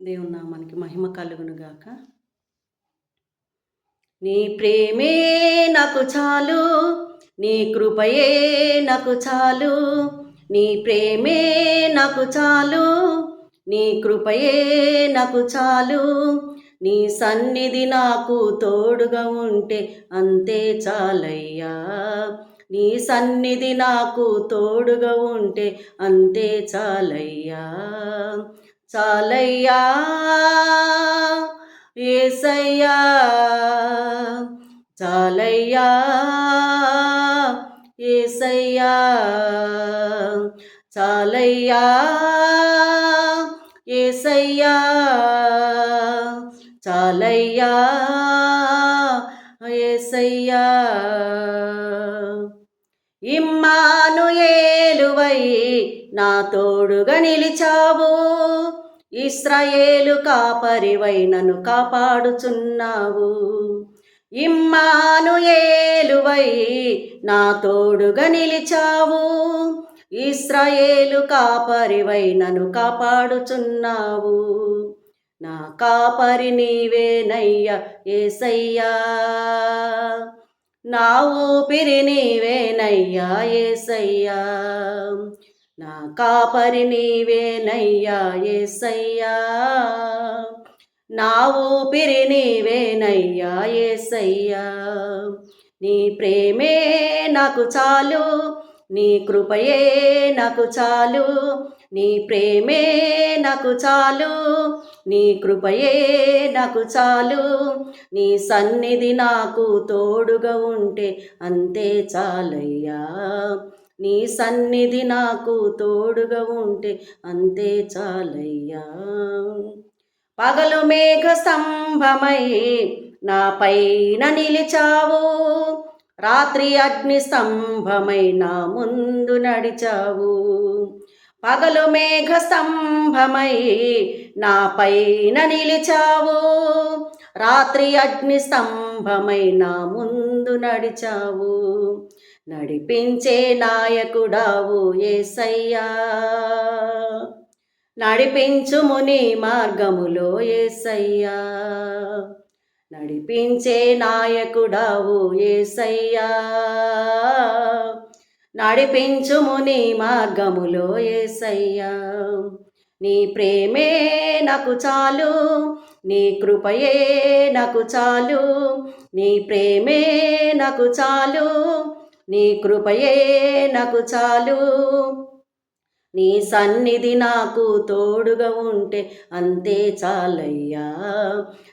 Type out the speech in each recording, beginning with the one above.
దేవుని నామానికి మహిమ కలుగును గాక నీ ప్రేమే నాకు చాలు నీ కృపయే నాకు చాలు నీ ప్రేమే నాకు చాలు నీ కృపయే నాకు చాలు నీ సన్నిధి నాకు తోడుగా ఉంటే అంతే చాలయ్యా. నీ సన్నిధి నాకు తోడుగా ఉంటే అంతే చాలయ్యా. చాలయ్యా ఏసయ్యా చాలయ్యా ఏసయ్యా చాలయ్యా ఏసయ్యా చాలయ్యా ఏసయ్యా. ఇమ్మాను ఏలువై నా తోడుగా నిలిచావు. ఇస్రాయేలు కాపరివై నన్ను కాపాడుచున్నావు. ఇమ్మాను ఏలువై నా తోడుగా నిలిచావు. ఇస్రాయేలు కాపరివై నన్ను కాపాడుచున్నావు. నా కాపరి నీవేనయ్యా ఏసయ్యా. నా ఊపిరి నీవేనయ్యా ఏసయ్యా. నా కాపరి నీవేనయ్యా ఏసయ్యా. నా ఊపిరి నీవేనయ్యా ఏసయ్యా. నీ ప్రేమే నాకు చాలు నీ కృపయే నాకు చాలు నీ ప్రేమే నాకు చాలు నీ కృపయే నాకు చాలు. నీ సన్నిధి నాకు తోడుగా ఉంటే అంతే చాలయ్యా. నీ సన్నిధి నాకు తోడుగా ఉంటే అంతే చాలయ్యా. పగలు మేఘ స్తంభమై నా పైన నిలిచావు. రాత్రి అగ్ని స్తంభమై నా ముందు నడిచావు. పగలు మేఘ స్తంభమై నా పైన నిలిచావు. రాత్రి అగ్ని స్తంభమై నా ముందు నడిచావు. నడిపించే నాయకుడావు ఏసయ్యా. నడిపించుముని మార్గములో ఏసయ్యా. నడిపించే నాయకుడావు ఏసయ్యా. నడిపించుము నీ మార్గములో ఏసయ్యా. నీ ప్రేమే నాకు చాలు. నీ కృపయే నాకు చాలు నీ ప్రేమే నాకు చాలు నీ కృపయే నాకు చాలు. నీ సన్నిధి నాకు తోడుగా ఉంటే అంతే చాలయ్యా.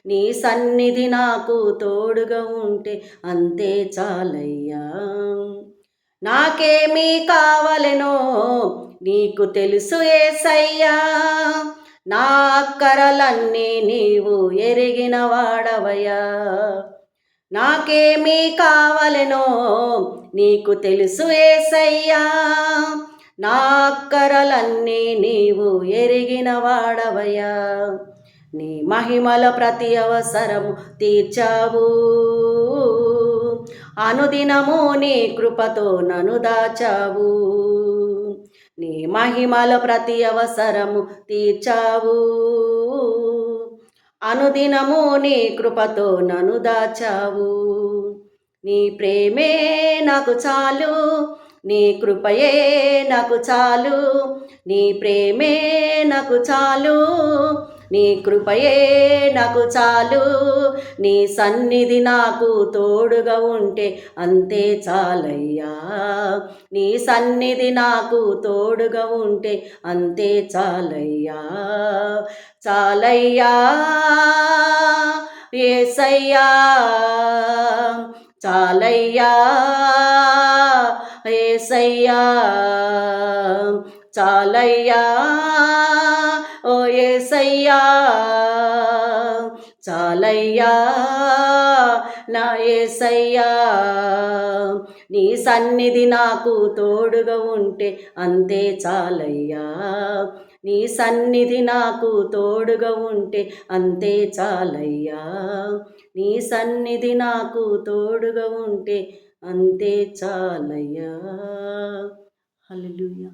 నీ సన్నిధి నాకు తోడుగా ఉంటే అంతే చాలయ్యా. నాకేమీ కావలెనో నీకు తెలుసు ఏసయ్యా. నా అక్కరలన్నీ నీవు ఎరిగిన వాడవయ్యా. నాకేమీ కావలెనో నీకు తెలుసు ఏసయ్యా. నా అక్కరలన్నీ నీవు ఎరిగిన వాడవయ్యా. నీ మహిమల ప్రతి అవసరము తీర్చావు. అనుదినము నీ కృపతో నను దాచావు. నీ మహిమల ప్రతి అవసరము తీర్చావు. అనుదినము నీ కృపతో నను దాచావు. నీ ప్రేమే నాకు చాలు నీ కృపయే నాకు చాలు నీ ప్రేమే నాకు చాలు నీ కృపయే నాకు చాలు. నీ సన్నిధి నాకు తోడుగా ఉంటే అంతే చాలయ్యా. నీ సన్నిధి నాకు తోడుగా ఉంటే అంతే చాలయ్యా. చాలయ్యా ఏసయ్యా చాలయ్యా ఏసయ్యా చాలయ్యా. ఏసయ్యా చాలయ్యా నా ఏసయ్యా నీ సన్నిధి నాకు తోడుగా ఉంటే అంతే చాలయ్యా. నీ సన్నిధి నాకు తోడుగా ఉంటే అంతే చాలయ్యా. నీ సన్నిధి నాకు తోడుగా ఉంటే అంతే చాలయ్యా. హల్లెలూయా.